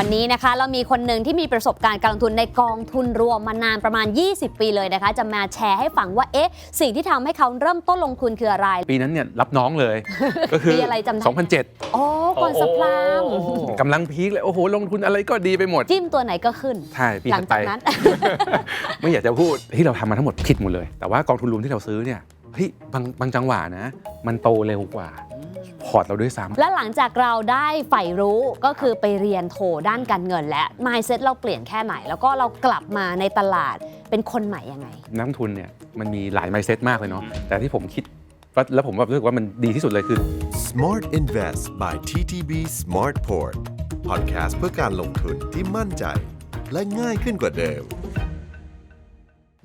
วันนี้นะคะเรามีคนหนึ่งที่มีประสบการณ์การลงทุนในกองทุนรวมมานานประมาณ 20 ปีเลยนะคะ จะมาแชร์ให้ฟังว่าเอ๊ะสิ่งที่ทำให้เขาเริ่มต้นลงทุนคืออะไร ปีนั้นเนี่ยรับน้องเลย ก็คือปีอะไรจำได้ไหม2007โอ้ก่อนสพรามโอ้โหกำลังพีคเลย โอ้โห ลงทุนอะไรก็ดีไปหมด จิ้มตัวไหนก็ขึ้นใช่ปีหลัถังดไปจากนั้น ไม่อยากจะพูดที่เราทำมาทั้งหมดผิดหมดเลย แต่ว่ากองทุนรวมที่เราซื้อเนี่ยเฮ้ยบางบางจังหวะนะ มันโตเร็วกว่า พอร์ตเราด้วยซ้ำและหลังจากเราได้ใฝ่รู้ก็คือไปเรียนโทด้านการเงินและ mindset เราเปลี่ยนแค่ไหน แล้วก็เรากลับมาในตลาดเป็นคนใหม่ยังไง นักลงทุนเนี่ยมันมีหลายไมเซ็ตมากเลยเนาะแต่ที่ผมคิดว่าแล้วผมว่ารู้สึกว่ามันดีที่สุดเลยคือ Smart Invest by TTB Smartport Podcast เพื่อการลงทุนที่มั่นใจ และง่ายขึ้นกว่าเดิม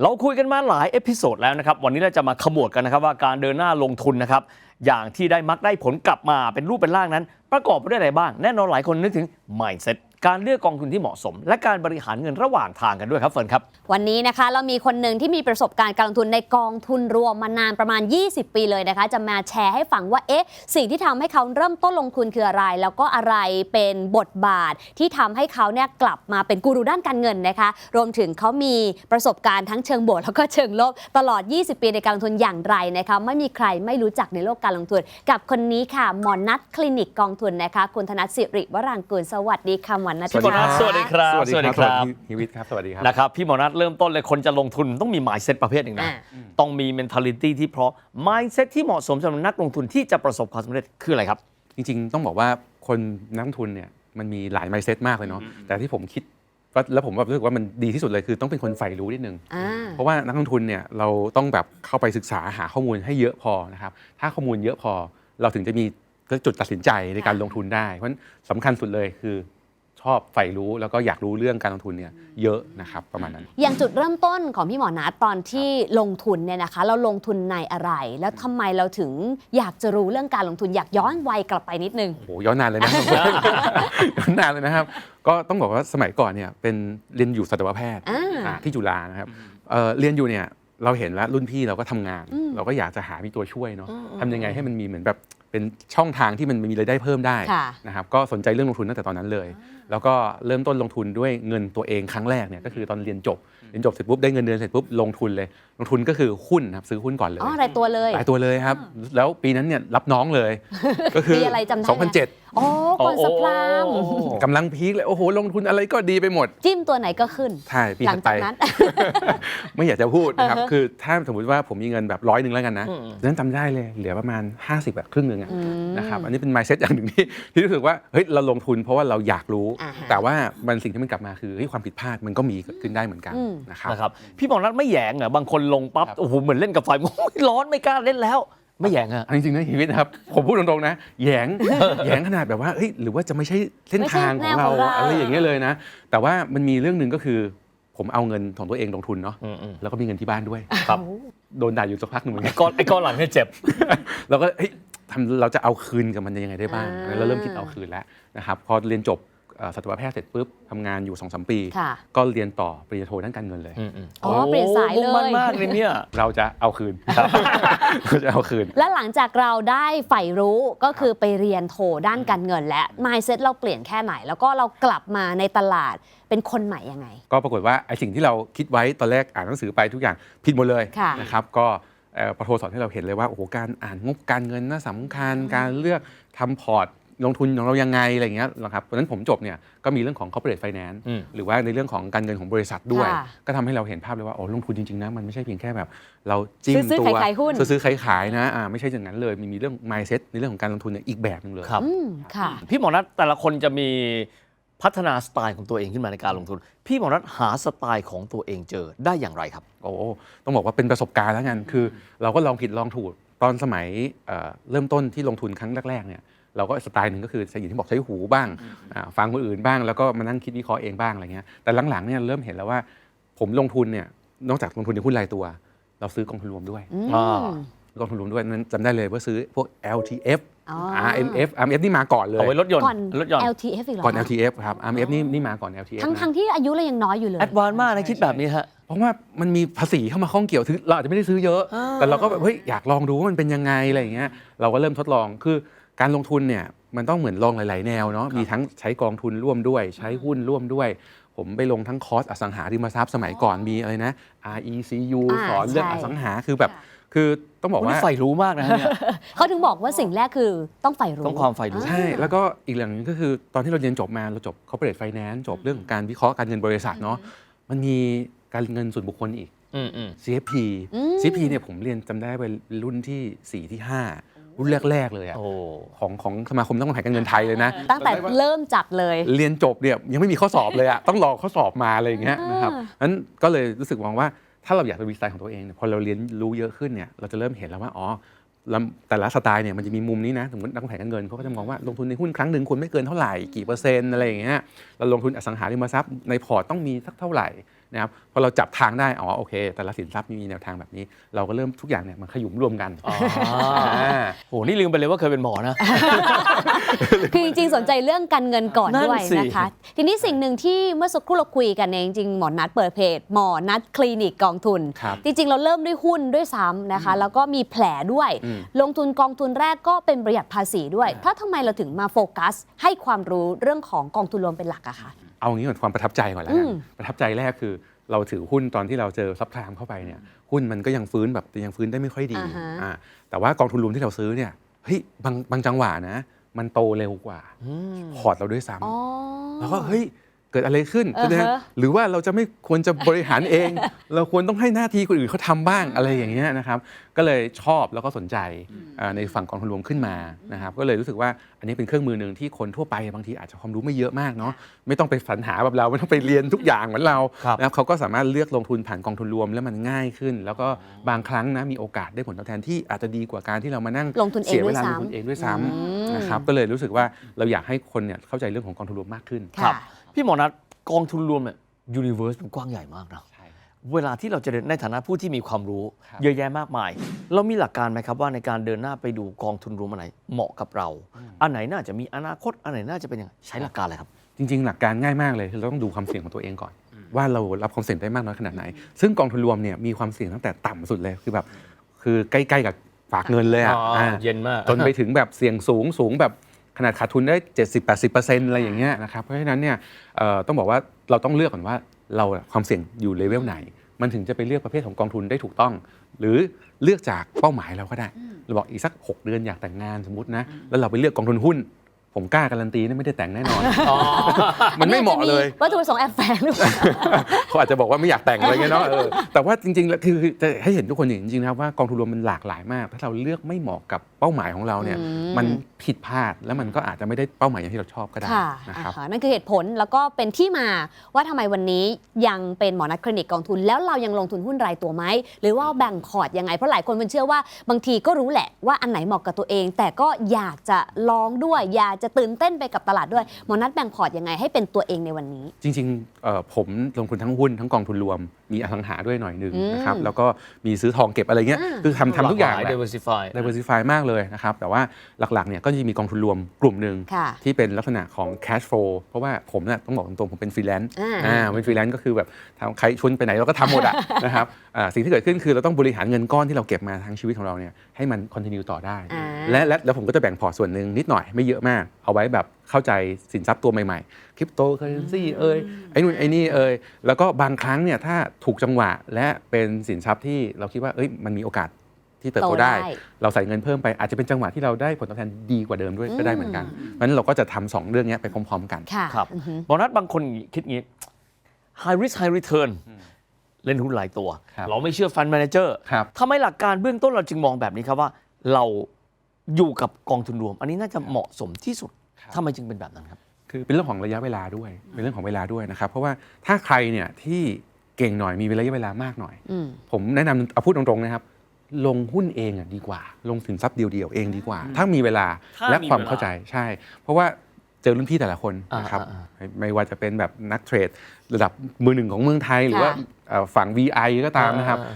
เราคุยกันมาหลายเอพิโซดแล้วนะครับ วันนี้เราจะมาขมวดกันนะครับว่าการเดินหน้าลงทุนนะครับอย่างที่ได้มักได้ผลกลับมาเป็นรูปเป็นร่างนั้น ประกอบไปด้วยอะไรบ้าง แน่นอนหลายคนนึกถึง mindset การเลือกกองทุนที่เหมาะสม และการบริหารเงินระหว่างทางกันด้วยครับเฟิร์นครับ วันนี้นะคะเรามีคนหนึ่งที่มีประสบการณ์การลงทุนในกองทุนรวมมานานประมาณ 20 ปีเลยนะคะ จะมาแชร์ให้ฟังว่าเอ๊ะสิ่งที่ทำให้เขาเริ่มต้นลงทุนคืออะไร แล้วก็อะไรเป็นบทบาทที่ทำให้เขาเนี่ยกลับมาเป็นกูรูด้านการเงินนะคะ รวมถึงเขามีประสบการณ์ทั้งเชิงบวกแล้วก็เชิงลบตลอด 20 ปีในการลงทุนอย่างไรนะคะไม่มีใครไม่รู้จักในโลกการลงทุน กับคนนี้ค่ะหมอนัทคลินิกกองทุนนะคะ คุณธนัทสิริวรางกูลสวัสดีค่ะหมอนัทสวัสดีครับะสวัสดีครับ สวัสดีสวัสดีครับครับฮิวิตครับ สวัสดีครับ นะครับ พี่หมอนัทเริ่มต้นเลยคนจะลงทุนต้องมี mindset ประเภทหนึ่งนะอ่าต้องมี mentality ที่เพราะ mindset ที่เหมาะสมสำหรับนักลงทุนที่จะประสบความสำเร็จคืออะไรครับ จริง ๆ ต้องบอกว่าคนนักลงทุนเนี่ยมันมีหลายไมเซ็ตมากเลยเนาะ แต่ที่ผมคิดว่าแล้วผมว่ารู้สึกว่ามันดีที่สุดเลยคือต้องเป็นคนใฝ่รู้นิดนึงอ่าเพราะว่านักลงทุนเนี่ยเราต้องแบบเข้าไปศึกษาหาข้อมูลให้เยอะพอนะครับถ้าข้อมูลเยอะพอเราถึงจะมีจุดตัดสินใจในการลงทุนได้ เพราะฉะนั้นสำคัญสุดเลยคือ ชอบใฝ่รู้แล้วก็อยากรู้เรื่องการลงทุนเนี่ยเยอะนะครับประมาณนั้น อย่างจุดเริ่มต้นของพี่หมอนัทตอนที่ลงทุนเนี่ยนะคะ เราลงทุนในอะไร แล้วทำไมเราถึงอยากจะรู้เรื่องการลงทุนอยากย้อนวัยกลับไปนิดนึงโอ้โหย้อนนานเลยนะย้อนนานเลยนะครับ ก็ต้องบอกว่าสมัยก่อนเนี่ยเป็นเรียนอยู่สัตวแพทย์อ่าอ่าที่จุฬานะครับเอ่อเรียนอยู่เนี่ยเราเห็นแล้วรุ่นพี่เราก็ทำงาน เราก็อยากจะหามีตัวช่วยเนาะทำยังไงให้มันมีเหมือนแบบเป็นช่องทางที่มันมีรายได้เพิ่มได้ค่ะนะครับก็สนใจเรื่องลงทุนตั้งแต่ตอนนั้นเลย แล้วก็เริ่มต้นลงทุนด้วยเงินตัวเองครั้งแรกเนี่ยก็คือตอนเรียนจบเรียนจบเสร็จปุ๊บได้เงินเดือนเสร็จปุ๊บลงทุนเลย ลงทุนก็คือหุ้นนะครับซื้อหุ้นก่อนเลยอ๋อรายตัวเลยหลายตัวเลยครับ แล้วปีนั้นเนี่ยรับน้องเลย ก็คือปีอะไรจำได้ไหม 2007 โอ้ก่อนสพรามโอ้โหกำลังพีคเลย โอ้โห ลงทุนอะไรก็ดีไปหมด จิ้มตัวไหนก็ขึ้น ใช่ปีหลัถังดไป จากนั้น ไม่อยากจะพูดนะครับ อือฮะ คือถ้าสมมติว่าผมมีเงินแบบร้อยหนึ่งแล้วกันนะอืม นั้นจำได้เลยเหลือประมาณ 50แบบครึ่งหนึ่งอะ อืม นะครับอันนี้เป็น mindset อย่างหนึ่งที่ที่รู้สึกว่าเฮ้ยเราลงทุนเพราะว่าเราอยากรู้ อ่าฮะ แต่ว่ามันสิ่งที่มันกลับมาคือเฮ้ยความผิดพลาดมันก็มีเกิดขึ้นได้เหมือนกันอืม นะครับ นะครับพี่หมอนัทไม่แหยงเหรอ บางคนลงปั๊บ ครับ โอ้โห เหมือนเล่นกับไฟ โอ้ยร้อนไม่กล้าเล่นแล้ว ไม่แหยงอะ อันจริงๆนะชีวิตนะครับ ผมพูดตรงๆนะแหยงแหยงขนาดแบบว่าเฮ้ยหรือว่าจะไม่ใช่เส้นทางของเราไม่ใช่แนวของเรา อะไรอย่างเงี้ยเลยนะ แต่ว่ามันมีเรื่องหนึ่งก็คือ ผมเอาเงินของตัวเองลงทุนเนาะอืมอืมแล้วก็มีเงินที่บ้านด้วย ครับโดนด่าอยู่สักพักหนึ่งเหมือนกันก้อนไอ้ก้อนหลังเนี่ยเจ็บ เราก็เฮ้ยทำเราจะเอาคืนกับมันยังไงได้บ้างอ่า เราเริ่มคิดเอาคืนแล้วนะครับพอเรียนจบเอ่อ สัตวแพทย์เสร็จปุ๊บทำงานอยู่2อสปี ค่ะก็เรียนต่อปริญญาโทด้านการเงินเลย อ๋อเปลี่ยนสายเลย มุ่งมั่นมากเลยเนี่ย เราจะเอาคืนเราจะเอาคืน และหลังจากเราได้ใฝ่รู้ก็คือไปเรียนโทด้านการเงินและ mindset เราเปลี่ยนแค่ไหน แล้วก็เรากลับมาในตลาดเป็นคนใหม่ยังไง ก็ปรากฏว่าไอ้สิ่งที่เราคิดไว้ตอนแรกอ่านหนังสือไปทุกอย่างผิดหมดเลยค่ะ นะครับก็เอ่อประโทสอนให้เราเห็นเลยว่าโอ้โหการอ่านงบการเงินน่าสำคัญ การเลือกทำพอร์ต ลงทุนของเรายังไงอะไรอย่างเงี้ยนะครับเพราะฉะนั้นผมจบเนี่ยก็มีเรื่องของ corporate finance อืมหรือว่าในเรื่องของการเงินของบริษัทด้วยค่ะก็ทำให้เราเห็นภาพเลยว่าโอ้ลงทุนจริงๆนะมันไม่ใช่เพียงแค่แบบ เราจิ้มซื้อตัวขายๆหุ้นซื้อๆขายๆนะอ่าไม่ใช่อย่างนั้นเลยมีมีเรื่อง mindset ในเรื่องของการลงทุนเนี่ยอีกแบบหนึงเลยครับอืมค่ะพี่หมอนัทแต่ละคนจะมีพัฒนาสไตล์ของตัวเองขึ้นมาในการลงทุน พี่หมอนัทหาสไตล์ของตัวเองเจอได้อย่างไรครับ โอ้ต้องบอกว่าเป็นประสบการณ์แล้วกันคือ เราก็ลองผิดลองถูกตอนสมัยเอ่อเริ่มต้นที่ลงทุนครั้งแรกๆเนี่ย เราก็สไตล์หนึ่งก็คืออย่างที่บอกใช้หูบ้างอ่าฟังคนอื่นบ้าง แล้วก็มานั่งคิดวิเคราะห์เองบ้างอะไรเงี้ยแต่หลังๆเนี่ยเริ่มเห็นแล้วว่าผมลงทุนเนี่ยนอกจากลงทุนในหุ้นรายตัว เราซื้อกองทุนรวมด้วยอืมอ่ากองทุนรวมด้วยนั้นจำได้เลยว่าซื้อพวก LTF อ๋อ RMF RMF นี่มาก่อนเลยเอาไว้รถยนต์ก่อนรถยนต์ LTF อีกเหรอก่อนคะ LTF ครับ RMF นี่นี่มาก่อน LTF ทั้งนะทั้งที่อายุเรายังน้อยอยู่เลยแอดวานซ์มากนะคิดแบบนี้ฮะเพราะว่ามันมีภาษีเข้ามาข้องเกี่ยวถึงเราอาจจะไม่ได้ซื้อเยอะอ่าแต่เราก็แบบเฮ้ยอยากลองดูว่ามันเป็นยังไงอะไรอย่างเงี้ยเราก็เริ่มทดลองคือ การลงทุนเนี่ยมันต้องเหมือนลองหลาย ๆ แนวเนาะมีทั้งใช้กองทุนร่วมด้วย ใช้หุ้นร่วมด้วย ผมไปลงทั้งคอร์สอสังหาริมทรัพย์สมัยก่อนมีอะไรนะ RECU อ่าสอนเรื่องใช่ อสังหาคือแบบ คือต้องบอกโอ้ว่านี่ใฝ่รู้มากนะฮะเนี่ย เขาถึงบอกว่าสิ่งแรกคือต้องใฝ่รู้ ต้องความใฝ่รู้ ใช่ แล้วก็อีกอย่างหนึงก็คือตอนที่เราเรียนจบมาเราจบ corporate finance จบเรื่องของการวิเคราะห์การเงินบริษัทเนาะมันมีการเงินส่วนบุคคลอีก อืมอืม CFP อืม CFP เนี่ยผมเรียนจำได้เป็นรุ่นที่ 4 ที่ 5 รุ่นแรก ๆ เลยอะโอ้ ของของสมาคมต้องวางแผนการเงินไทยเลยนะ ตั้งแต่เริ่มจัดเลย เรียนจบเนี่ยยังไม่มีข้อสอบเลยอะต้องรอข้อสอบมาอะไรอย่างเงี้ยนะครับอ่านั้นก็เลยรู้สึกมองว่าถ้าเราอยากจะมีสไตล์ของตัวเองเนี่ยพอเราเรียนรู้เยอะขึ้นเนี่ยเราจะเริ่มเห็นแล้วว่าอ๋อแล้วแต่ละสไตล์เนี่ยมันจะมีมุมนี้นะสมมตินักวางแผนการเงินเขาก็จะมองว่าลงทุนในหุ้นครั้งหนึ่งควรไม่เกินเท่าไหร่กี่เปอร์เซ็นต์อะไรอย่างเงี้ยเราลงทุนอสังหาริมทรัพย์ในพอร์ตต้องมีสักเท่าไหร่ นะครับพอเราจับทางได้อ๋อโอเค แต่ละสินทรัพย์มีแนวทางแบบนี้ เราก็เริ่มทุกอย่างเนี่ยมันขยุมรวมกันอ๋ออ่าโหนี่ลืมไปเลยว่าเคยเป็นหมอนะ คือจริงๆ สนใจเรื่องการเงินก่อนนั่นด้วยสินะคะ ทีนี้สิ่งหนึ่งที่เมื่อสักครู่เราคุยกันเนี่ยจริงๆหมอนัดเปิดเพจหมอนัดคลินิกกองทุนครับจริงๆ เราเริ่มด้วยหุ้นด้วยซ้ำนะคะ แล้วก็มีแผลด้วยอืมลงทุนกองทุนแรกก็เป็นประหยัดภาษีด้วย ถ้าทำไมเราถึงมาโฟกัส ให้ความรู้เรื่องของกองทุนรวมเป็นหลักอะคะ เอางี้ก่อนความประทับใจก่อนแล้วกันอืมประทับใจแรกคือเราถือหุ้นตอนที่เราเจอซับไพลามเข้าไปเนี่ยหุ้นมันก็ยังฟื้นแบบยังฟื้นได้ไม่ค่อยดีอ่าฮะอ่าแต่ว่ากองทุนรวมที่เราซื้อเนี่ยเฮ้ยบางบางจังหวะนะ มันโตเร็วกว่าอืมพอร์ตเราด้วยซ้ำอ๋อแล้วก็เฮ้ย เกิดอะไรขึ้นอ่าฮะแสดงหรือว่าเราจะไม่ควรจะบริหารเอง เราควรต้องให้หน้าที่คนอื่นเขาทำบ้างอะไรอย่างเงี้ยนะครับ ก็เลยชอบแล้วก็สนใจอ่าในฝั่งกองทุนรวมขึ้นมานะครับ ก็เลยรู้สึกว่าอันนี้เป็นเครื่องมือหนึ่งที่คนทั่วไปบางทีอาจจะความรู้ไม่เยอะมากเนาะไม่ต้องไปสรรหาแบบเราไม่ต้องไปเรียนทุกอย่างเหมือนเราครับ นะครับเขาก็สามารถเลือกลงทุนผ่านกองทุนรวมแล้วมันง่ายขึ้น แล้วก็บางครั้งนะมีโอกาสได้ผลตอบแทนที่อาจจะดีกว่าการที่เรามานั่งลงทุนเองเสียเวลาด้วยลซ้ำงทุนเองด้วยซ้อืมำนะครับก็เลยรู้สึกว่าเราอยากให้คนเนี่ยเข้าใจเรื่องของกองทุนรวมมากขึ้นครับค่ะ พี่หมอนัทกองทุนรวมเนี่ยยูนิเวอร์สมันกว้างใหญ่มากนะใช่ เวลาที่เราจะเดินในฐานะผู้ที่มีความรู้ ครับ เยอะแยะมากมาย เรามีหลักการไหมครับว่าในการเดินหน้าไปดูกองทุนรวมอันไหนเหมาะกับเรา อันไหนน่าจะมีอนาคตอันไหนน่าจะเป็นยังไงใช้หลักการอะไรครับ จริงๆ หลักการง่ายมากเลยคือเราต้องดูความเสี่ยงของตัวเองก่อน ว่าเรารับความเสี่ยงได้มากน้อยขนาดไหน ซึ่งกองทุนรวมเนี่ยมีความเสี่ยงตั้งแต่ต่ำสุดเลยคือแบบคือใกล้ๆกับฝากเงินเลยอะอ๋ออ่าเย็นมาก จนไปถึงแบบเสี่ยงสูงสูงแบบข นาดขาดทุนได้ 70-80%อะไรอย่างเงี้ยนะครับเพราะฉะนั้นเนี่ยเอ่อต้องบอกว่าเราต้องเลือกก่อนว่าเราอะความเสี่ยงอยู่เลเวลไหน มันถึงจะไปเลือกประเภทของกองทุนได้ถูกต้อง หรือเลือกจากเป้าหมายเราก็ได้เราบอกอีกสัก 6 เดือนอยากแต่งงานสมมตินะแล้วเราไปเลือกกองทุนหุ้นผมกล้าการันตีนะไม่ได้แต่งแน่นอน มันไม่เหมาะเลยวัตถุประสงค์แอบแฝงหรือเปล่าเขาอาจจะบอกว่าไม่อยากแต่งอะไรเงี้ยเนาะเออแต่ว่าจริงๆแล้วคือคือจะให้เห็นทุกคนอย่างจริงๆนะครับว่ากองทุนรวมมันหลากหลายมาก ถ้าเราเลือกไม่เหมาะกับเป้าหมายของเราเนี่ยอืมมัน ผิดพลาด แล้วมันก็อาจจะไม่ได้เป้าหมายอย่างที่เราชอบก็ได้ค่ะนะครับอ่าฮะนั่นคือเหตุผลแล้วก็เป็นที่มาว่าทำไมวันนี้ยังเป็นหมอนัดคลินิกกองทุน แล้วเรายังลงทุนหุ้นรายตัวไหม หรือว่าแบ่งพอร์ตยังไง เพราะหลายคนมันเชื่อว่าบางทีก็รู้แหละว่าอันไหนเหมาะกับตัวเอง แต่ก็อยากจะลองด้วย อยากจะตื่นเต้นไปกับตลาดด้วยหมอนัดแบ่งพอร์ตยังไงให้เป็นตัวเองในวันนี้ จริงๆเอ่อผมลงทุนทั้งหุ้นทั้งกองทุนรวม มีอสังหาด้วยหน่อยหนึ่งอืมนะครับแล้วก็มีซื้อทองเก็บอะไรเงี้ยอ่า คือทำทำทุกอย่างหลแหหลละ diversify diversify มากเลยนะครับ แต่ว่าหลักๆเนี่ยก็จะมีกองทุนรวมกลุ่มหนึ่งค่ะที่เป็นลักษณะของ cash flow เพราะว่าผมเนี่ยต้องบอกตรงๆ ผมเป็นฟรีแลนซ์อ่าอ่าเป็นฟรีแลนซ์ก็คือแบบทำใครชวนไปไหนเราก็ทำหมดอะนะครับอ่าสิ่งที่เกิดขึ้นคือเราต้องบริหารเงินก้อนที่เราเก็บมาทั้งชีวิตของเราเนี่ยให้มัน continue ต่อได้อ่าและและแล้วผมก็จะแบ่งพอร์ตส่วนหนึ่งนิดหน่อยไม่เยอะมาก เอาไว้แบบเข้าใจสินทรัพย์ตัวใหม่ๆคริปโตเคอเรนซีเอ้ยไอ้นู่นไอ้นี่เอ้ยแล้วก็บางครั้งเนี่ยถ้าถูกจังหวะและเป็นสินทรัพย์ที่เราคิดว่าเอ้ยมันมีโอกาส ที่เติบโตโตได้ได้ เราใส่เงินเพิ่มไปอาจจะเป็นจังหวะที่เราได้ผลตอบแทนดีกว่าเดิมด้วยอืมก็ได้เหมือนกันเพราะฉะนั้นเราก็จะทำสองเรื่องเนี้ยไปพร้อม ๆ กันค่ะครับอือฮึหมอนัทบางคนคิดงี้ high risk high return เล่นหุ้นหลายตัวครับเราไม่เชื่อฟัน d ม a เจอร์ครับทำไมหลักการเบื้องต้นเราจึงมองแบบนี้ครับว่าเราอยู่กับกองทุนรวม อันนี้น่าจะเหมาะสมที่สุดทำไมจึงเป็นแบบนั้นครับ คือเป็นเรื่องของระยะเวลาด้วย เป็นเรื่องของเวลาด้วยนะครับ เพราะว่าถ้าใครเนี่ยที่เก่งหน่อยมีระยะเวลามากหน่อยอืมผมแนะนำเอาพูดตรงๆนะครับ ลงหุ้นเองอะดีกว่า ลงสินทรัพย์เดียวๆเองดีกว่า ถ้ามีเวลาถ้าและมีความเวลาเข้าใจใช่ เพราะว่าเจอรุ่นพี่แต่ละคนนะครับอ่าไม่ไม่ว่าจะเป็นแบบนักเทรด ระดับมือหนึ่งของเมืองไทย หรือว่าค่ะเอ่อฝั่ง VI ก็ตามนะครับ อ่า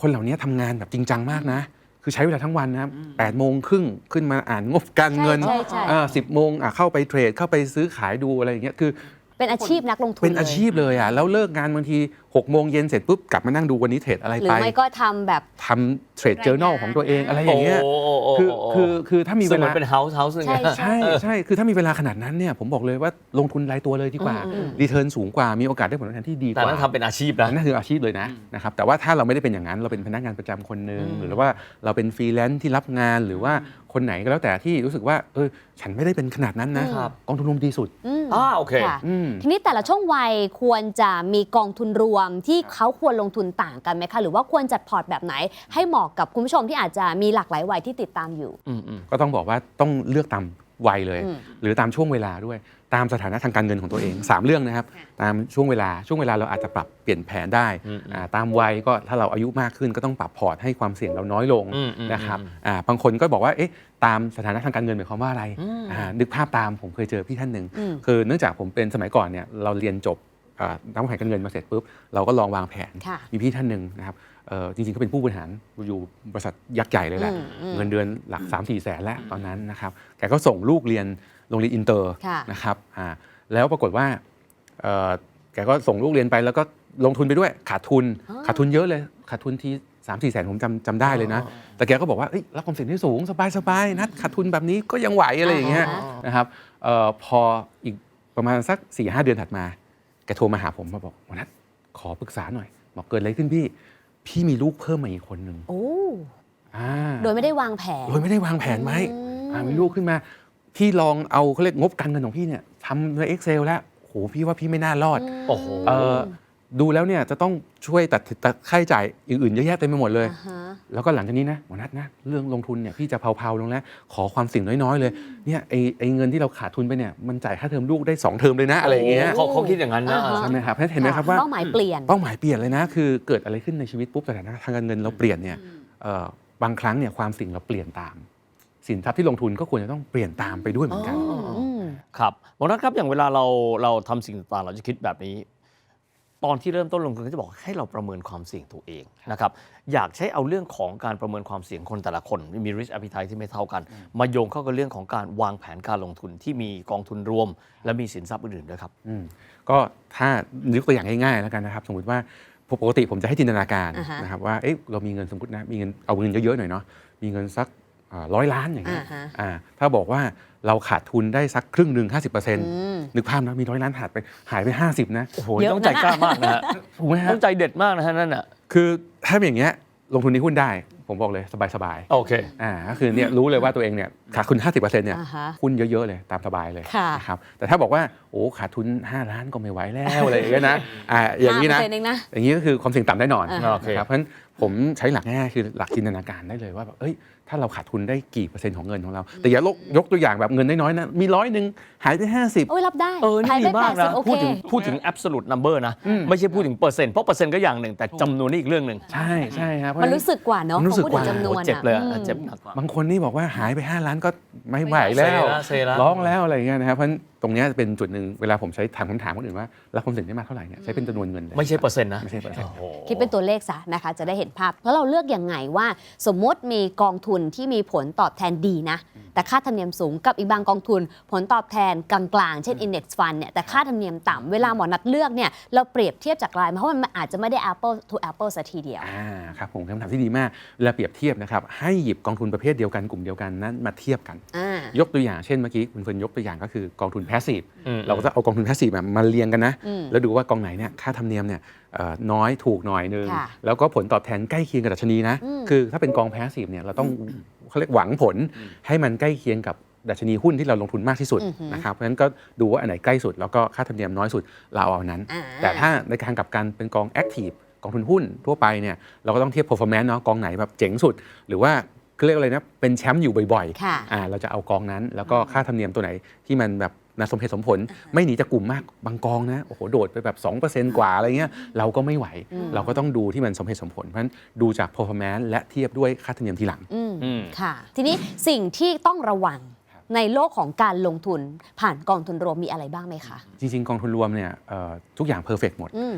คนเหล่านี้ทำงานแบบจริงจังมากนะ คือใช้เวลาทั้งวันนะครับแปดโมงครึ่งขึ้นมาอ่านงบการเงินใช่ใช่ใช่ สิบโมงอะเข้าไปเทรดเข้าไปซื้อขายดูอะไรอย่างเงี้ยคือ เป็นอาชีพนักลงทุนเป็นอาชีพเลยอะแล้วเลิกงานบางที 6กโมงเย็นเสร็จปุ๊บกลับมานั่งดูวันนี้เทรดอะไรหรือไปไม่ก็ทำแบบ ทำเทรดเจอ r n a l ของตัวเองอะไรอย่างเงี้ย โโโคือคือคือถ้ามีสเวมือลานเป็นเฮาส์เฮาส์นึงใช่อะ ใช่ ใช่ใช่คือถ้ามีเวลาขนาดนั้นเนี่ยผมบอกเลยว่าลงทุนรายตัวเลยดีกว่าอืมอืม รีเทิร์นสูงกว่ามีโอกาสได้ผลตอบแทนที่ดีกแต่ว่านั่นทำเป็นอาชีพนะ นั่นคืออาชีพเลยนะนะครับแต่ว่าถ้าเราไม่ได้เป็นอย่างนั้นเราเป็นพนักงานประจำคนหนึ่งหรือว่าเราเป็นฟรีแลนซ์ที่รับงานหรือว่าคนไหนก็แล้วแต่ที่รู้สึกว่าเออฉันไม่ได้เป็นขนาดนั้นนะครับ กองทุนรวมดีสุด อืมอ่าโอเค ค่ะ อืม ทีนี้แต่ละช่วงวัยควรจะมีกองทุนรวมที่เขาควรลงทุนต่างกันไหมคะหรือว่าควรจัดพอร์ตแบบไหน ให้เหมาะกับคุณผู้ชมที่อาจจะมีหลากหลายวัยที่ติดตามอยู่ อืมอืมก็ต้องบอกว่าต้องเลือกตามวัยเลย อืมหรือตามช่วงเวลาด้วย ตามสถานะทางการเงินของตัวเอง 3 เรื่องนะครับ ตามช่วงเวลาช่วงเวลาเราอาจจะปรับเปลี่ยนแผนได้อืมอ่าตามวัยก็ถ้าเราอายุมากขึ้นก็ต้องปรับพอร์ตให้ความเสี่ยงเราน้อยลงอืมอืมนะครับอืมอ่าบางคนก็บอกว่าเอ๊ะตามสถานะทางการเงินหมายความว่าอะไรอืม อ่านึกภาพตามผมเคยเจอพี่ท่านหนึ่ง อืม คือเนื่องจากผมเป็นสมัยก่อนเนี่ยเราเรียนจบอ่า นักวางแผนการเงินมาเสร็จปุ๊บเราก็ลองวางแผนค่ะมีพี่ท่านหนึ่งนะครับเอ่อจริงๆเขาเป็นผู้บริหารอยู่บริษัทยักษ์ใหญ่เลยแหละอืมอืมเงินเดือนหลัก 3 4 แสนแล้วตอนนั้นนะครับแกก็ส่งลูกเรียนโรงเรียนอินเตอร์ค่ะนะครับอ่าแล้วปรากฏว่าเอ่อแกก็ส่งลูกเรียนไปแล้วก็ลงทุนไปด้วยขาดทุนอ๋อขาดทุนเยอะเลยขาดทุนที่สามสี่แสนผมจำจำได้เลยนะ แต่แกก็บอกว่าเอ้ยรับความเสี่ยงที่สูงสบายสบายๆนัดขาดทุนแบบนี้ก็ยังไหวอะไรอย่างเงี้ยอ่านะครับเอ่อพออีกประมาณสัก4ี่หเดือนถัดมา แกโทรมาหาผมมาบอกวันนัทขอปรึกษาหน่อยบอกเกิดอะไรขึ้นพี่ พี่มีลูกเพิ่มมาอีกคนหนึ่งโอ้อ่าโดยไม่ได้วางแผน โดยไม่ได้วางแผนไว้อืมอ่ามีลูกขึ้นมา พี่ลองเอาเขาเรียกงบการเงินของพี่เนี่ยทำใน Excel แล้วโหพี่ว่าพี่ไม่น่ารอด โอ้โห เอ่อ ดูแล้วเนี่ยจะต้องช่วยตัดตัดค่าใช้จ่ายอื่นๆเยอะแยะเต็มไปหมดเลยอ่าฮะแล้วก็หลังจากนี้นะหมอนัทนะเรื่องลงทุนเนี่ยพี่จะเผาๆลงแล้ว ขอความสิ่งน้อยๆเลยเนี่ยไอไอเงินที่เราขาดทุนไปเนี่ยมันจ่ายค่าเทอมลูกได้ 2 เทอมเลยนะอะไรอย่างเงี้ยเขาเขาคิดอย่างนั้นนะอ่าฮะใช่ไหมครับเพราะฉะนั้นเห็นไหมครับว่าเป้าหมายเปลี่ยนเป้าหมายเปลี่ยนเลยนะคือเกิดอะไรขึ้นในชีวิตปุ๊บสถานะทางการเงินเราเปลี่ยนเนี่ยเอ่อบางครั้งเนี่ยความสิ่งเราเปลี่ยนตาม สินทรัพย์ที่ลงทุนก็ควรจะต้องเปลี่ยนตามไปด้วยเหมือนกันอืมครับหมอนัทครับอย่างเวลาเราเราทำสิ่งต่างๆเราจะคิดแบบนี้ ตอนที่เริ่มต้นลงทุนก็จะบอกให้เราประเมินความเสี่ยงตัวเองนะครับอยากใช้เอาเรื่องของการประเมินความเสี่ยงคนแต่ละคนมี risk appetite ที่ไม่เท่ากัน มาโยงเข้ากับเรื่องของการวางแผนการลงทุนที่มีกองทุนรวม และมีสินทรัพย์อื่นๆด้วยครับอืมก็ถ้ายกตัวอย่างง่ายๆแล้วกันนะครับ สมมติว่าปกติผมจะให้จินตนาการอ่าฮะนะครับว่าเอ๊ะเรามีเงินสมมตินะมีเงินเอาเงินเยอะๆหน่อยเนาะมีเงินสักร้อยล้านอย่างเงี้ยอ่าฮะอ่าถ้าบอกว่า เราขาดทุนได้สักครึ่งหนึ่งห้าสิบเปอร์เซ็นต์มนึกภาพนะมีร้อยล้านหายไปหายไปห้าสิบนะโอ้โหเยอะต้องใจนะกล้ามากนะฮะถูกไหมฮะต้องใจเด็ดมากนะฮะนั่นอะคือถ้าเป็นอย่างเงี้ยลงทุนในหุ้นได้ผมบอกเลยสบายโอเคๆอ่าก็คือเนี่ยรู้เลยว่าตัวเองเนี่ยขาดทุน50%เนี่ยอ่าฮะหุ้นเยอะๆเลยตามสบายเลยค่ะนะครับแต่ถ้าบอกว่าโอ้ขาดทุน 5 ล้านก็ไม่ไหวแล้วอะไรอย่างเงี้ยนะอ่าอย่างนี้นะ5%เองนะอย่างนี้ก็คือความเสี่ยงต่ำแน่นอนอ่าโอเคนะครับ เพราะฉะนั้นผมใช้หลักง่ายๆคือหลักจินตนาการได้เลยว่าแบบเอ้ยถ้าเราขาดทุนได้กี่เปอร์เซ็นต์ของเงินของเรา แต่อย่ายกยกตัวอย่างแบบเงินน้อยๆนะมีร้อยหนึ่งหายไป 50 โอ้ยรับได้เออนี่หายดีไปมากนะ80โอเคพูดถึงพูดถึง absolute number นะ ไม่ใช่พูดถึงเปอร์เซ็นต์เพราะเปอร์เซ็นต์ก็อย่างหนึ่ง แต่จำนวนนี่อีกเรื่องหนึ่งใช่ใช่ครับเพาะมันฉะรู้สึกกว่าเนาะมันรู้สึกพอพูดถึงกว่าจำนวนเจ็บเลยอะอืมเจ็บหนักกว่าบางคนนี่บอกว่าหายไป 5 ล้านก็ไม่ไหวแล้วเซละเซละร้องแล้วอะไรอย่างเงี้ยนะครับเพราะฉะนั้นตรงเนี้ยเป็นจุดหนึ่งเวลาผมใช้ถามคำถามคนอื่นว่ารับความเสี่ยงได้มากเท่าไหร่เนี่ยใช้เป็นจำนวนเงินเลยไม่ใช่เปอร์เซ็นต์นะไม่ใช่เปอร์เซ็นต์โอ้โหคิดเป็นตัวเลขซะนะคะจะได้เห็นภาพ แล้วเราเลือกยังไงว่า สมมติมีกองทุนที่มีผลตอบแทนดีนะ แต่ค่าธรรมเนียมสูงกับอีกบางกองทุน ผลตอบแทนกลางๆ เช่น index fund เนี่ยแต่ค่าธรรมเนียมต่ำเวลาหมอนัดเลือกเนี่ยเราเปรียบเทียบจากรายมาเพราะมันอาจจะไม่ได้ apple to apple สัทีเดียวอ่าครับผมคำถามที่ดีมากเวลาเปรียบเทียบนะครับให้หยิบกองทุนประเภทเดียวกันกลุ่มเดียวกันนั้นมาเทียบกันอ่ายกตัวอย่างเช่นเมื่อกี้คุณเฟิร์นยกตัวอย่างก็คือกองทุนแพสซีฟอืมเราก็จะเอากองทุนแพสซีฟมาเรียงกันนะอืมแล้วดูว่ากองไหนเนี่ยค่าธรรมเนียมเนี่ยเอ่อน้อยถูกหน่อยนึงค่ะแล้วก็ผลตอบแทนใกล้เคียงกับดัชนีนะอืมคือถ้าเป็นกองแพสซีฟเนี่ยเราต้อง เขาเรียกหวังผลให้มันใกล้เคียงกับดัชนีหุ้นที่เราลงทุนมากที่สุดอือหือนะครับเพราะฉะนั้นก็ดูว่าอันไหนใกล้สุด แล้วก็ค่าธรรมเนียมน้อยสุดเราเอาอันนั้นอ่าแต่ถ้าในการกลับกันเป็นกองแอคทีฟกองทุนหุ้นทั่วไปเนี่ยเราก็ต้องเทียบ performance เนาะกองไหนแบบเจ๋งสุด หรือว่าเขาเรียกอะไรนะเป็นแชมป์อยู่บ่อยค่ะอ่าเราจะเอากองนั้น แล้วก็ค่าธรรมเนียมตัวไหนที่มันแบบ นะสมเหตุสมผลไม่หนีจากกลุ่มมากบางกองนะโอ้โหโดดไปแบบ 2%กว่าอะไรเงี้ยเราก็ไม่ไหว เราก็ต้องดูที่มันสมเหตุสมผล เพราะฉะนั้นดูจาก performance และเทียบด้วยค่าธรรมเนียมทีหลังอืมอืมค่ะ ทีนี้สิ่งที่ต้องระวังในโลกของการลงทุนผ่านกองทุนรวมมีอะไรบ้างไหมคะ จริง ๆ กองทุนรวมเนี่ยเอ่อทุกอย่างเพอร์เฟกหมดอืม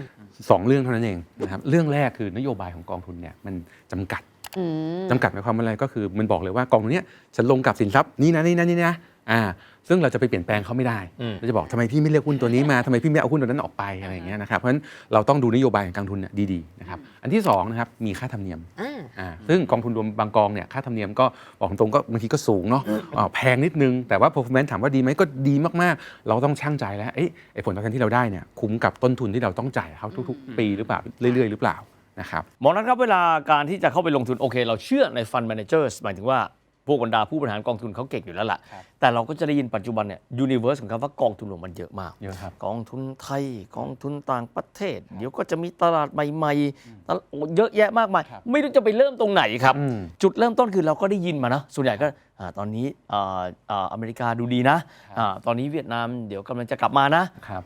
สองเรื่องเท่านั้นเองนะครับเรื่องแรกคือนโยบายของกองทุนเนี่ยมันจำกัดอืมจำกัดหมายความว่าอะไรก็คือมันบอกเลยว่ากองทุนเนี้ยฉันลงกับสินทรัพย์นี่นะนี่นะนี่นะ อ่าซึ่งเราจะไปเปลี่ยนแปลงเขาไม่ได้อืมเราจะบอกทำไมพี่ไม่เลือกหุ้นตัวนี้มาทำไมพี่ไม่เอาหุ้นตัวนั้นออกไปอะไรอย่างเงี้ยนะครับเพราะฉะนั้นเราต้องดูนโยบายของการลงทุนเนี่ยดีๆนะครับอันที่สองนะครับมีค่าธรรมเนียมอ่าอ่าซึ่งกองทุนรวมบางกองเนี่ยค่าธรรมเนียมก็บอกตรงๆก็บางทีก็สูงเนาะอ่าแพงนิดนึง แต่ว่า performance ถามว่าดีไหมก็ดีมากๆ เราต้องช่างใจแล้วเอ๊ะไอ้ผลตอบแทนที่เราได้เนี่ยคุ้มกับต้นทุนที่เราต้องจ่ายเขาทุก ๆ ปีหรือเปล่าเรื่อย ๆ หรือเปล่านะครับหมอนัทครับเวลาการที่จะเข้าไปลงทุนโอเค เราเชื่อในฟัน d ม a นเจอร์หมายถึงว่า พวกบรรดาผู้บริหารกองทุนเขาเก่งอยู่แล้วล่ะครับแต่เราก็จะได้ยินปัจจุบันเนี่ยยูนิเวอร์สของคำว่ากองทุนรวมมันเยอะมาก เยอะครับ กองทุนไทย กองทุนต่างประเทศ เดี๋ยวก็จะมีตลาดใหม่ๆตลาดโอ้เยอะแยะมากมาย ครับไม่รู้จะไปเริ่มตรงไหนครับ อืมจุดเริ่มต้นคือเราก็ได้ยินมานะส่วนใหญ่ก็อ่าตอนนี้อ่าอ่าอเมริกาดูดีนะอ่าตอนนี้เวียดนามเดี๋ยวกำลังจะกลับมานะ ครับ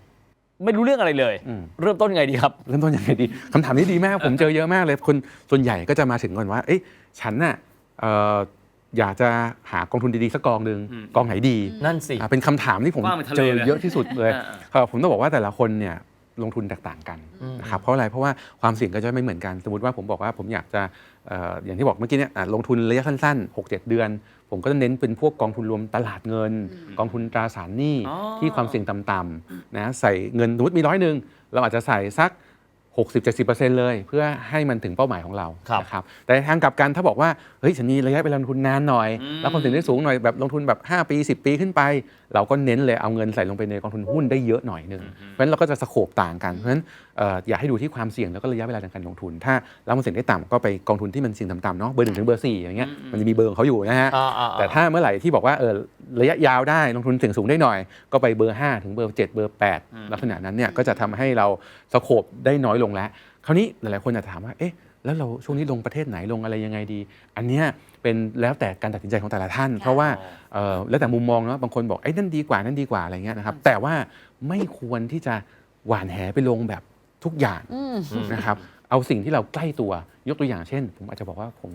ไม่รู้เรื่องอะไรเลย อืม เริ่มต้นยังไงดีครับ เริ่มต้นยังไงดีคำถามนี้ดีมาก ผมเจอเยอะมากเลยคนส่วนใหญ่ก็จะมาถึงก่อนว่า เอ๊ะฉันน่ะเอ่อ อยากจะหากองทุนดีๆสักกองหนึ่งกองไหนดีนั่นสิ อ่าเป็นคำถามที่ผมกว้างเป็นทะเลเจอเลยเยอะที่สุดเลยอ่า เอ่อผมต้องบอกว่าแต่ละคนเนี่ยลงทุนแตกต่างกันนะครับเพราะอะไรเพราะว่าความเสี่ยงก็จะไม่เหมือนกัน สมมติว่าผมบอกว่าผมอยากจะเอ่ออย่างที่บอกเมื่อกี้เนี่ยอะลงทุนระยะสั้นๆ 6-7 เดือน ผมก็จะเน้นเป็นพวกกองทุนรวมตลาดเงิน กองทุนตราสารหนี้อ๋อ ที่ความเสี่ยงต่ำๆนะใส่เงินสมมติมีร้อยหนึ่งเราอาจจะใส่สัก 60-70%เลย เพื่อให้มันถึงเป้าหมายของเราครับนะครับแต่ทางกลับกันถ้าบอกว่าเฮ้ยฉันมีระยะเวลาลงทุนนานหน่อย อืม แล้วความเสี่ยงได้สูงหน่อยแบบลงทุนแบบ 5 ปี 10 ปีขึ้นไป เราก็เน้นเลยเอาเงินใส่ลงไปในกองทุนหุ้นได้เยอะหน่อยหนึงเพราะฉะนั้นเราก็จะสโคปต่างกันเพราะฉะนั้นเอ่ออยากให้ดูที่ความเสี่ยงแล้วก็ระยะเวลาในการลงทุน ถ้ารับความเสี่ยงได้ต่ำก็ไปกองทุนที่มันเสี่ยงต่ำๆเนาะเบอร์หนึ่งถึงเบอร์สี่อย่างเงี้ยมันจะมีเบอร์ของเขาอยู่นะฮะ อ่าอ่าอ่าแต่ถ้าเมื่อไหร่ที่บอกว่าเออระยะยาวได้ลงทุนเสี่ยงสูงได้หน่อย ก็ไปเบอร์ 5 ถึงเบอร์ 7 เบอร์8ลักษณะนั้นเนี่ยก็จะทำให้เราสโคบได้น้อยลงแล้ว คราวนี้หลายๆคนอาจจะถามว่าเอ๊ะแล้วเราช่วงนี้ลงประเทศไหนลงอะไรยังไงดี อันเนี้ยเป็นแล้วแต่การตัดสินใจของแต่ละท่าน เพราะว่าเอ่อแล้วแต่มุมมองเนาะบางคนบอกไอ้ยนั่นดีกว่านั่นดีกว่าอะไรเงี้ยนะครับแต่ว่าไม่ควรที่จะหว่านแหไปลงแบบทุกอย่างอืมนะครับเอาสิ่งที่เราใกล้ตัวยกตัวอย่างเช่น ผมอาจจะบอกว่าผม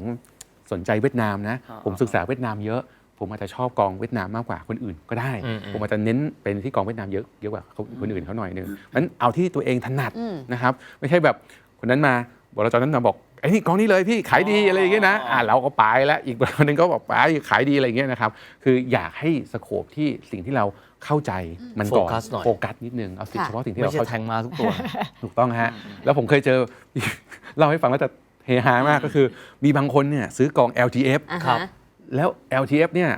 สนใจเวียดนามนะอ่าผมศึกษาเวียดนามเยอะ ผมอาจจะชอบกองเวียดนามมากกว่าคนอื่นก็ได้อืมอืมผมอาจจะเน้นเป็นที่กองเวียดนามเยอะเยอะกว่าเขาคนอื่นเขาหน่อยหนึงมันเอาที่ตัวเองถนัดอืมนะครับ ไม่ใช่แบบคนนั้นมาบรจนั้นมาบอกไอ้นี่กองนี้เลยพี่ขายดีอะไรอย่างเงี้ยนะอ่าเราก็ไปแล้วอีกคนนึงก็บอกไปขายดีอะไรอย่างเงี้ยนะครับคืออยากให้สโคปที่สิ่งที่เราเข้าใจมันก่อนโฟกัสหน่อยโฟกัสนิดนึงเอาสิ่งค่ะเฉพาะสิ่งที่ไม่เราใช่เข้าแทใจงมาทุกตัวถูกต้องฮะแล้วผมเคยเจอเล่าให้ฟังแล้วจะเฮฮามากก็คือ มีบางคนเนี่ยซื้อกอง LTF อ่าครัฮะบ แล้ว LTF เนี่ย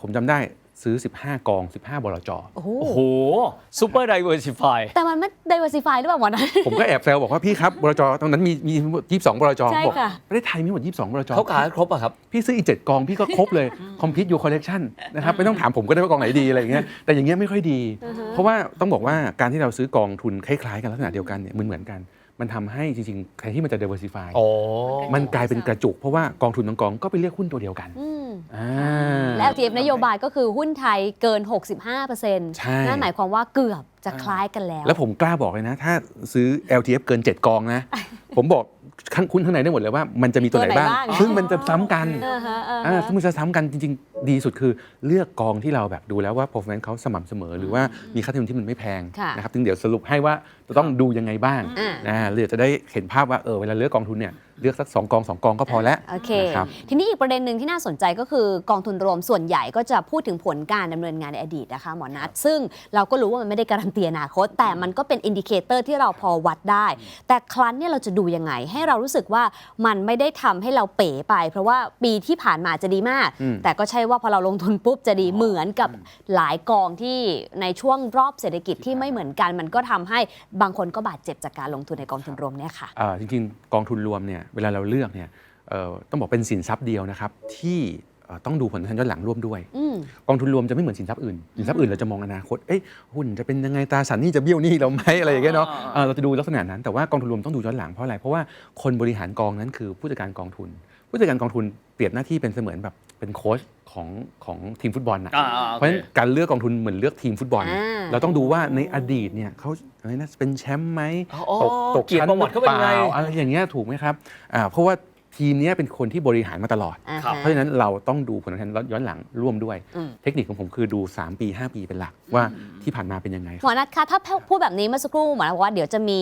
ผมจำได้ซื้อ 15 กอง 15 บลจ โอ้โห โอ้โหซูเปอร์ไดเวอร์ซิฟาย แต่มันไม่ diversify หรือเปล่าหมอนะ ผมก็แอบแซวบอกว่าพี่ครับบลจตรงนั้นมีมี22บลจใช่บอกค่ะ ประเทศไทยมีหมด22บลจ เขาขายครบอะครับ พี่ซื้ออีก7กองพี่ก็ครบเลย complete your collection นะครับไม่ต้องถามผมก็ได้ว่ากองไหนดีอะไรอย่างเงี้ยแต่อย่างเงี้ยไม่ค่อยดี เพราะว่าต้องบอกว่าการที่เราซื้อกองทุนคล้ายๆกันลักษณะเดียวกันเนี่ยมันเหมือนกัน มันทำให้จริงๆแทนที่มันจะ diversify โอ้มันกลายเป็นกระจุก เพราะว่ากองทุนบางกองก็ไปเลือกหุ้นตัวเดียวกันอืมอ่า และ LTF นโยบายก็คือหุ้นไทยเกิน 65%ใช่ นั่นหมายความว่าเกือบจะคล้ายกันแล้ว แล้วผมกล้าบอกเลยนะ ถ้าซื้อ LTF เกิน 7 กองนะ ผมบอก ข้างคุณข้างในได้หมดเลยว่า มันจะมีตัวไหนบ้างตัวไหนบ้างซึ่งมันจะซ้ำกันอ่าฮะอ่าอ่าฮะซึ่งมันจะซ้ำกันจริง ๆ ดีสุดคือเลือกกองที่เราแบบดูแล้วว่า performance เขาสม่ำเสมอ หรือว่ามีค่าธรรมเนียมที่มันไม่แพงค่ะนะครับถึงเดี๋ยวสรุปให้ว่าจะต้องดูยังไงบ้างอ่านะเรือจะได้เห็นภาพว่าเออเวลาเลือกกองทุนเนี่ย เลือกสักสองกองสองกองก็พอแล้ว โอเค นะครับ ทีนี้อีกประเด็นหนึ่งที่น่าสนใจก็คือกองทุนรวมส่วนใหญ่ก็จะพูดถึงผลการดำเนินงานในอดีตนะคะหมอนัทซึ่งเราก็รู้ว่ามันไม่ได้การันตีอนาคต แต่มันก็เป็นอินดิเคเตอร์ที่เราพอวัดได้ แต่ครั้นเนี่ยเราจะดูยังไง ให้เรารู้สึกว่ามันไม่ได้ทำให้เราเป๋ไป เพราะว่าปีที่ผ่านมาจะดีมาก อืม แต่ก็ใช่ว่าพอเราลงทุนปุ๊บจะดีเหมือนกับหลายกองที่ในช่วงรอบเศรษฐกิจที่ไม่เหมือนกัน มันก็ทำให้บางคนก็บาดเจ็บจากการลงทุนในกองทุนรวมเนี่ยค่ะ อ่าจริงๆ กองทุนรวมเนี่ยเวลาเราเลือกเนี่ยเอ่อต้องบอกเป็นสินทรัพย์เดียวนะครับที่เอ่อต้องดูผลตอบแทนย้อนหลังร่วมด้วยอืมกองทุนรวมจะไม่เหมือนสินทรัพย์อื่น สินทรัพย์อื่นเราจะมองอนาคตเอ้ยหุ้นจะเป็นยังไงตราสารหนี้จะเบี้ยวหนี้เราไหมอะไรอย่างเงี้ยเนาะอ่าเออเราจะดูลักษณะนั้นแต่ว่ากองทุนรวมต้องดูย้อนหลังเพราะอะไรเพราะว่าคนบริหารกองนั้นคือผู้จัดการกองทุน ผู้จัดการกองทุนเปรียบหน้าที่เป็นเสมือนแบบ เป็นโค้ชของของทีมฟุตบอลนะอ่าอ่าโอเค เพราะฉะนั้นการเลือกกองทุนเหมือนเลือกทีมฟุตบอล อ่า เราต้องดูว่าในอดีตเนี่ยเขาอะไรนะเป็นแชมป์ไหมอ๋อตกตกเกียรติชั้นประวัติเขาเป็นไง หรือปล่อะไรอย่างเงี้ยถูกไหมครับอ่าเพราะว่า ทีมเนี้ยเป็นคนที่บริหารมาตลอด อ่าครับฮะ เพราะฉะนั้นเราต้องดูผลตอบแทนย้อนหลังร่วมด้วย อืม เทคนิคของผมคือดู 3 ปี 5 ปีเป็นหลักว่าที่ผ่านมาเป็นยังไงหมอนัทคะถ้าพูดแบบนี้เมื่อสักครู่หมอนัทบอกว่าเดี๋ยวจะมี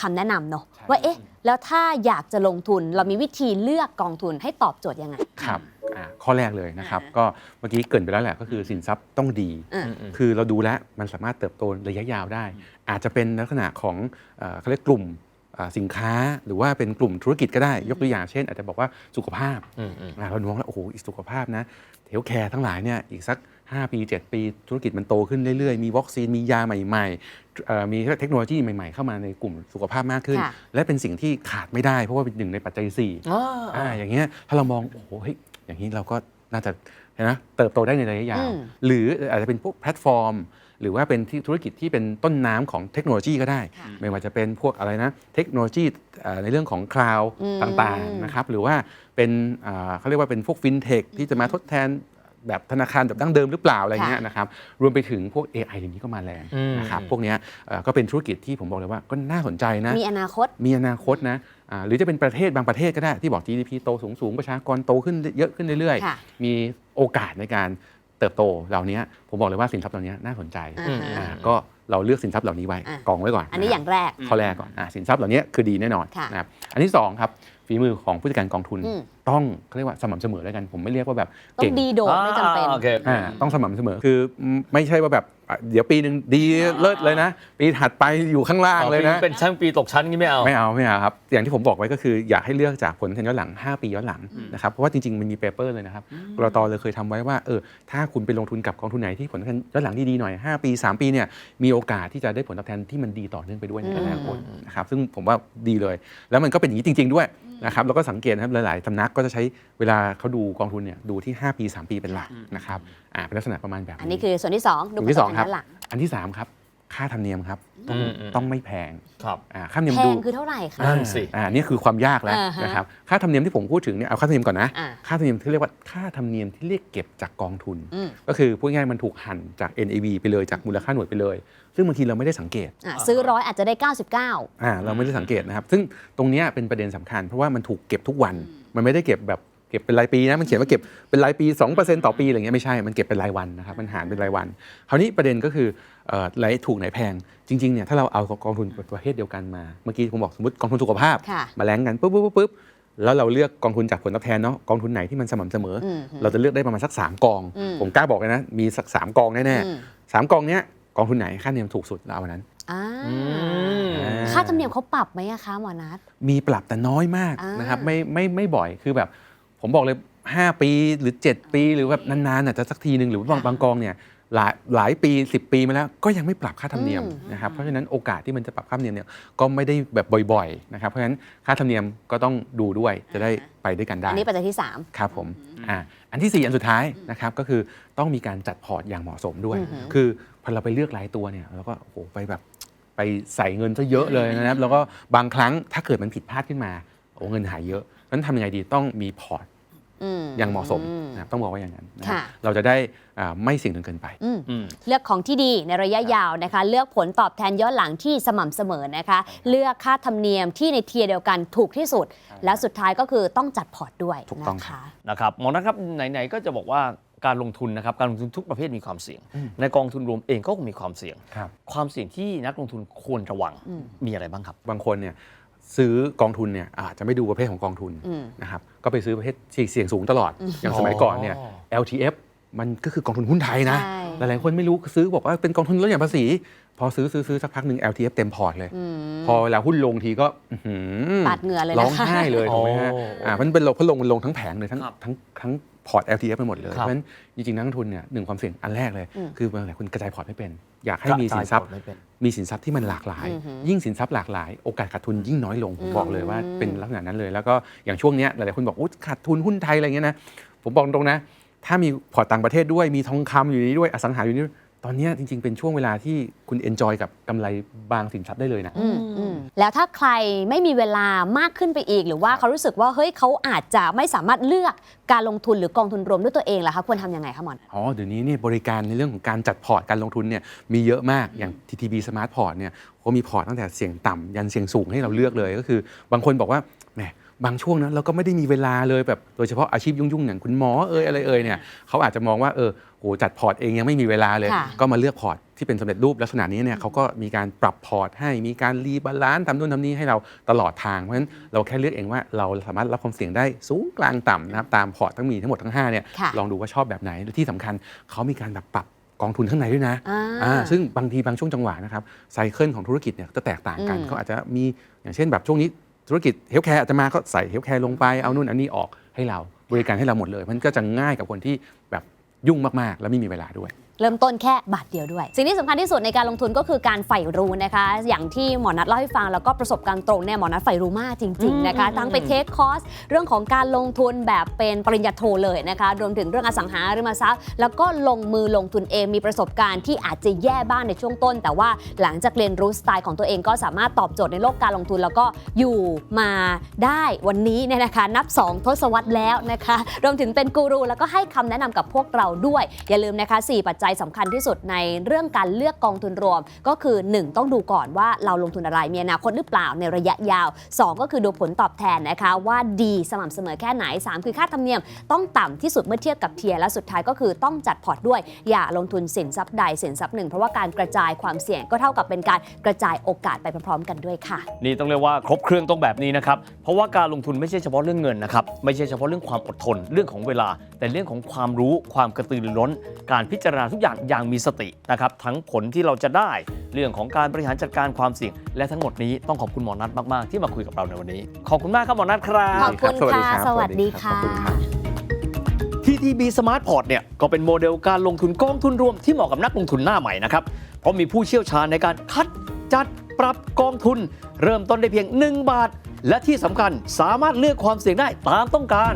คำแนะนำเนาะใช่ ว่าเอ๊ะ แล้วถ้าอยากจะลงทุนเรามีวิธีเลือกกองทุนให้ตอบโจทย์ยังไง ครับอ่าข้อแรกเลยนะครับ อ่าก็เมื่อกี้เกรินไปแล้วแหละก็คือสินทรัพย์ต้องดี อะคือเราดูแล้วมันสามารถเติบโตระยะยาวได้ อาจจะเป็นลักษณะของเอ่อเขาเรียกกลุ่มอ่า สินค้าหรือว่าเป็นกลุ่มธุรกิจก็ได้ยกตัวอย่างเช่น อาจจะบอกว่าสุขภาพอืมอืมอ่าเรามองแล้วโอ้โหอีกสุขภาพนะเทลแคร์ทั้งหลายเนี่ยอีกสัก 5 ปี 7 ปี ธุรกิจมันโตขึ้นเรื่อยๆ มีวัคซีนมียาใหม่ๆเอ่อมีเทคโนโลยีใหม่ๆ เข้ามาในกลุ่มสุขภาพมากขึ้นค่ะและเป็นสิ่งที่ขาดไม่ได้เพราะว่าเป็นหนึ่งในปัจจัยสี่อ่าอ่าอย่างเงี้ยถ้าเรามองโอ้โหเฮ้ยอย่างนี้เราก็น่าจะเห็นไหมเติบโตได้ในระยะยาวอืมหรืออาจจะเป็นพวกแพลตฟอร์ม หรือว่าเป็นที่ธุรกิจที่เป็นต้นน้ำของเทคโนโลยีก็ได้ค่ะไม่ว่าจะเป็นพวกอะไรนะ เทคโนโลยีเอ่อในเรื่องของคลาวอืมต่างๆนะครับหรือว่าเป็นอ่าเขาเรียกว่าเป็นพวกฟินเทคที่จะมาทดแทนแบบธนาคารแบบดั้งเดิมหรือเปล่าอะไรเงี้ยนะครับรวมไปถึงพวก AI อย่างนี้ก็มาแรงอืมนะครับพวกเนี้ยเอ่อก็เป็นธุรกิจที่ผมบอกเลยว่าก็น่าสนใจนะมีอนาคตมีอนาคตนะอ่าหรือจะเป็นประเทศบางประเทศก็ได้ที่บอก GDP โตสูงสูงๆประชากรโตขึ้นเยอะขึ้นเรื่อยค่ะๆมีโอกาสในการ เติบโตเหล่านี้ผมบอกเลยว่าสินทรัพย์เหล่านี้น่าสนใจอ่าฮะอ่าก็เราเลือกสินทรัพย์เหล่านี้ไว้อะกองไว้ก่อน อันนี้ะอครับย่างแรกข้อแรกก่อนอะสินทรัพย์เหล่านี้คือดีแน่นอนค่ะนะครับอันที่สองครับฝีมือของผู้จัดการกองทุนอืมต้องเขาเรียกว่าสม่ำเสมอแล้วกันผมไม่เรียกว่าแบบต้อเก่งงดีโดดไม่จำเป็นอ่าโอเคอ่าต้องสม่ำเสมอคือไม่ใช่ว่าแบบอะ เดี๋ยวปีหนึ่งดีเลิศเลยนะ ปีถัดไปอยู่ข้างล่างเลยนะเป็นชั้นปีตกชั้นงี้ไม่เอาไม่เอาไม่เอาครับอย่างที่ผมบอกไว้ก็คืออยากให้เลือกจากผลตอบแทนย้อนหลัง 5 ปีย้อนหลังนะครับเพราะว่าจริงๆมันมีเปเปอร์เลยนะครับกรตเลยเคยทำไว้ว่าเออถ้าคุณไปลงทุนกับกองทุนไหนที่ผลตอบแทนย้อนหลังดีๆหน่อย5ปี 3 ปีเนี่ยมีโอกาสที่จะได้ผลตอบแทนที่มันดีต่อเนื่องไปด้วยในอนาคตนะครับซึ่งผมว่าดีเลย แล้วมันก็เป็นอย่างนี้จริง ๆด้วย นะครับแล้วก็สังเกตนะครับหลายๆสำนักก็จะใช้เวลาเขาดูกองทุนเนี่ยดูที่ 5 ปี 3 ปีเป็นหลักนะครับอ่าเป็นลักษณะประมาณแบบอันนี้คือส่วนที่สองดูส่วนผลที่ตสออบงแทนครับย้อนหลังอันที่สามครับ ค่าธรรมเนียมครับต้องอืมอืมต้องไม่แพงครับอ่าค่าธรรมเนียมแพดูงคือเท่าไหร่คะนั่นสิอ่านี่คือความยากแล้วอ่าฮะนะครับค่าธรรมเนียมที่ผมพูดถึงเนี่ยเอาค่าธรรมเนียมก่อนนะอ่าค่าธรรมเนียมที่เรียกว่าค่าธรรมเนียมที่เรียกเก็บจากกองทุนอืมก็คือพูดง่ายๆมันถูกหั่นจาก NAV ไปเลยจากมูลค่าหน่วยไปเลย ซึ่งบางทีเราไม่ได้สังเกตอะซื้อร้อยอาจจะได้ 99อ่าเราไม่ได้สังเกตนะครับ ซึ่งตรงเนี้ยเป็นประเด็นสำคัญ เพราะว่ามันถูกเก็บทุกวัน มันไม่ได้เก็บแบบเก็บเป็นรายปีนะมันเขียนว่าเก็บเป็นรายปี 2%ต่อปีอะไรเงี้ยไม่ใช่ มันเก็บเป็นรายวันนะครับมันหารเป็นรายวัน คราวนี้ประเด็นก็คือเอ่อไหนถูกไหนแพงจริงๆเนี่ยถ้าเราเอากองทุนประเภทเดียวกันมาเมื่อกี้ผมบอกสมมติกองทุนสุขภาพค่ะมาแลงกันปุ๊บปุ๊บปุ๊บปุ๊บแล้วเราเลือกกองทุนจากผลตอบแทนเนาะกองทุนไหนที่มันสม่ำเสมออมเราจะเลือกได้ประมาณสัก 3 กองอืมผมกล้าบอกเลยนะ มีสักสามกองแน่อืมๆสามกองเนี้ย กองทุนไหนค่าธรรมเนียมถูกสุดเราเอาอันนั้น อ่ามค่าธรรมเนียมเขาปรับไหมอะคะหมอนัท มีปรับแต่น้อยมากอ่าน นะครับไม่ไม่ไม่บ่อยคือแบบ ผมบอกเลย 5 ปีหรือ 7 ปีหรือแบบนานๆอาจจะสักทีหนึ่งหรือบางบางกองเนี่ยหลายหลายปี 10 ปีมาแล้วก็ยังไม่ปรับค่าธรรมเนียมนะครับเพราะฉะนั้นโอกาสที่มันจะปรับค่าธรรมเนียมเนี่ยก็ไม่ได้แบบบ่อยๆนะครับเพราะฉะนั้นค่าธรรมเนียมก็ต้องดูด้วยจะได้ไปด้วยกันได้อันนี้ปัจจัยที่ครับผมอ่าอันที่ 4 อันสุดท้ายนะครับก็คือต้องมีการจัดพอร์ตอย่างเหมาะสมด้วยอือหือคือพอเราไปเลือกรายตัวเนี่ยเราก็โอ้โหไปแบบไปใส่เงินซะเยอะเลยนะครับ แล้วก็บางครั้งถ้าเกิดมันผิดพลาดขึ้นมาโอ้เงินหายเยอะนั้นทำยังไงดีต้องมีพอร์ต3 อืมอย่างเหมาะสมอืนะครับต้องบอกว่าอย่างนั้นนะครับค่ะ เราจะได้อ่าไม่เสี่ยงจนเกินไป อืมอืม เลือกของที่ดีในระยะยาวนะคะ เลือกผลตอบแทนย้อนหลังที่สม่ำเสมอนะคะ เลือกค่าธรรมเนียมที่ในเทียร์เดียวกันถูกที่สุด แล้วสุดท้ายก็คือต้องจัดพอร์ตด้วยถูกต้อง นะครัคะบนะครับหมอนะครับไหนๆก็จะบอกว่าการลงทุนนะครับการลงทุนทุกประเภทมีความเสี่ยงในกองทุนรวมเองก็คงมีความเสี่ยง ครับ ความเสี่ยงที่นักลงทุนควรระวังมีอะไรบ้างครับ บางคนเนี่ย ซื้อกองทุนเนี่ยอาจจะไม่ดูประเภทของกองทุนอืม นะครับก็ไปซื้อประเภทเสี่ยงสูงตลอดอย่างสมัยก่อนเนี่ย LTF มันก็คือกองทุนหุ้นไทยนะ ใช่ หลายๆคนไม่รู้ซื้อบอกว่าเป็นกองทุนลดหย่อนภาษี พอซื้อซื้อซื้อสักพักหนึ่ง LTF เต็มพอร์ตเลย อืมพอเวลาหุ้นลงทีก็อื้อหือปาดเหงื่อเลยนะคะ ร้องไห้เลยถูกไหมฮะโอ้อ่ามันเป็นลงเพราะลงมันลงทั้งแผงเลยทั้งครับ ทั้งทั้ง พอร์ต LTF ไปหมดเลยคเพรับราะฉะนั้นจริงๆนักลงทุนเนี่ยหนึ่งความเสี่ยงอันแรกเลยอืมคือบางหลายคนกระจายพอร์ตไม่เป็น อยากให้มีสินทรัพย์ไม่เป็นมีสินทรัพย์ที่มันหลากหลายอือหือยิ่งสินทรัพย์หลากหลาย โอกาสขาดทุนยิ่งน้อยลงผมอืมบอกเลยว่าเป็นลักษณะนั้นเลย แล้วก็อย่างช่วงเนี้ยหลายๆคนบอกอุ๊ยขาดทุนหุ้นไทยอะไรเงี้ยนะผมบอกตรงนะถ้ามีพอร์ตต่างประเทศด้วยมีทองคำอยู่ในนี้ด้วยอสังหาอยู่ในนี้ด้วย ตอนเนี้ยจริง ๆ เป็นช่วงเวลาที่คุณเอนจอยกับกำไรบางสินทรัพย์ได้เลยนะ อืมอืมแล้วถ้าใครไม่มีเวลามากขึ้นไปอีก หรือว่าเขารู้สึกว่าเฮ้ยเขาอาจจะไม่สามารถเลือกการลงทุนหรือกองทุนรวมด้วยตัวเองล่ะคะควรทำยังไงคะหมอน อ๋อ เดี๋ยวนี้เนี่ยบริการในเรื่องของการจัดพอร์ตการลงทุนเนี่ยมีเยอะมากอย่าง TTB Smart Port เนี่ยเขามีพอร์ตตั้งแต่เสี่ยงต่ำยันเสี่ยงสูงให้เราเลือกเลยก็คือ บางคนบอกว่าแหม บางช่วงนั้นเราก็ไม่ได้มีเวลาเลยแบบโดยเฉพาะอาชีพยุ่งๆอย่างคุณหมอเอ่ยอะไรเอ่ยเนี่ยเขาอาจจะมองว่าเออโหจัดพอร์ตเองยังไม่มีเวลาเลย ค่ะ ก็มาเลือกพอร์ตที่เป็นสำเร็จรูปลักษณะนี้เนี่ยเขาก็มีการปรับพอร์ตให้มีการรีบาลานซ์ทำนู่นทำนี่ให้เราตลอดทางเพราะฉะนั้นเราแค่เลือกเองว่าเราสามารถรับความเสี่ยงได้สูงกลางต่ำนะครับตามพอร์ตทั้งมีทั้งหมดทั้งห้าเนี่ยค่ะ ลองดูว่าชอบแบบไหนและที่สำคัญเขามีการแบบปรับกองทุนข้างในด้วยนะ อ่า อ่าซึ่งบางทีบางช่วงจังหวะนะครับไซเคิลของธุรกิจเนี่ยจะแตกต่างกันอืมเขาอาจจะมีอย่างเช่นแบบช่วงนี้ ธุรกิจเฮลท์แคร์อาจจะมาก็ใส่เฮลท์แคร์ลงไปเอานู่นอันนี้ออกให้เราบริการให้เราหมดเลย มันก็จะง่ายกับคนที่แบบยุ่งมากๆ และไม่มีเวลาด้วย เริ่มต้นแค่บาทเดียวด้วย สิ่งที่สำคัญที่สุดในการลงทุนก็คือการใฝ่รู้นะคะ อย่างที่หมอนัทเล่าให้ฟังแล้วก็ประสบการณ์ตรงเนี่ยหมอนัทใฝ่รู้มากจริงๆนะคะอืมทั้งไปเทคคอร์สเรื่องของการลงทุนแบบเป็นปริญญาโทเลยนะคะรวมถึงเรื่องอสังหาริมทรัพย์ แล้วก็ลงมือลงทุนเองมีประสบการณ์ที่อาจจะแย่บ้างในช่วงต้น แต่ว่าหลังจากเรียนรู้สไตล์ของตัวเองก็สามารถตอบโจทย์ในโลกการลงทุน แล้วก็อยู่มาได้วันนี้เนี่ยนะคะนับ 2 ทศวรรษแล้วนะคะรวมถึงเป็นกูรูแล้วก็ให้คำแนะนำกับพวกเราด้วย อย่าลืมนะคะ 4 ปัจจัยสำคัญที่สุดในเรื่องการเลือกกองทุนรวม ก็คือ 1 ต้องดูก่อนว่าเราลงทุนอะไรมีอนาคตหรือเปล่าในระยะยาว 2 ก็คือดูผลตอบแทนนะคะว่าดีสม่ำเสมอแค่ไหน 3 คือค่าธรรมเนียมต้องต่ำที่สุดเมื่อเทียบกับเทียร์และสุดท้ายก็คือต้องจัดพอร์ตด้วยอย่าลงทุนสินทรัพย์ใดสินทรัพย์หนึ่งเพราะว่าการกระจายความเสี่ยงก็เท่ากับเป็นการกระจายโอกาสไปพร้อมๆกันด้วยค่ะ นี่ต้องเรียกว่าครบเครื่องต้องแบบนี้นะครับเพราะว่าการลงทุนไม่ใช่เฉพาะเรื่องเงินนะครับไม่ใช่เฉพาะเรื่องความอดทนเรื่องของเวลา แต่เรื่องของความรู้ความกระตือรือร้น การพิจารณาทุกอย่างอย่างมีสตินะครับทั้งผลที่เราจะได้เรื่องของการบริหารจัดการความเสี่ยง และทั้งหมดนี้ต้องขอบคุณหมอนัทมากๆ ที่มาคุยกับเราในวันนี้ ขอบคุณมากครับหมอนัทครับขอบคุณสวัสดีค่ะครับสวัสดีสวัสดีครัค่ะบขอบคุณครับ TTB Smart Port เนี่ยก็เป็นโมเดลการลงทุนกองทุนรวมที่เหมาะกับนักลงทุนหน้าใหม่นะครับเพราะมีผู้เชี่ยวชาญในการคัดจัดปรับกองทุน เริ่มต้นได้เพียง 1 บาท และที่สำคัญสามารถเลือกความเสี่ยงได้ตามต้องการ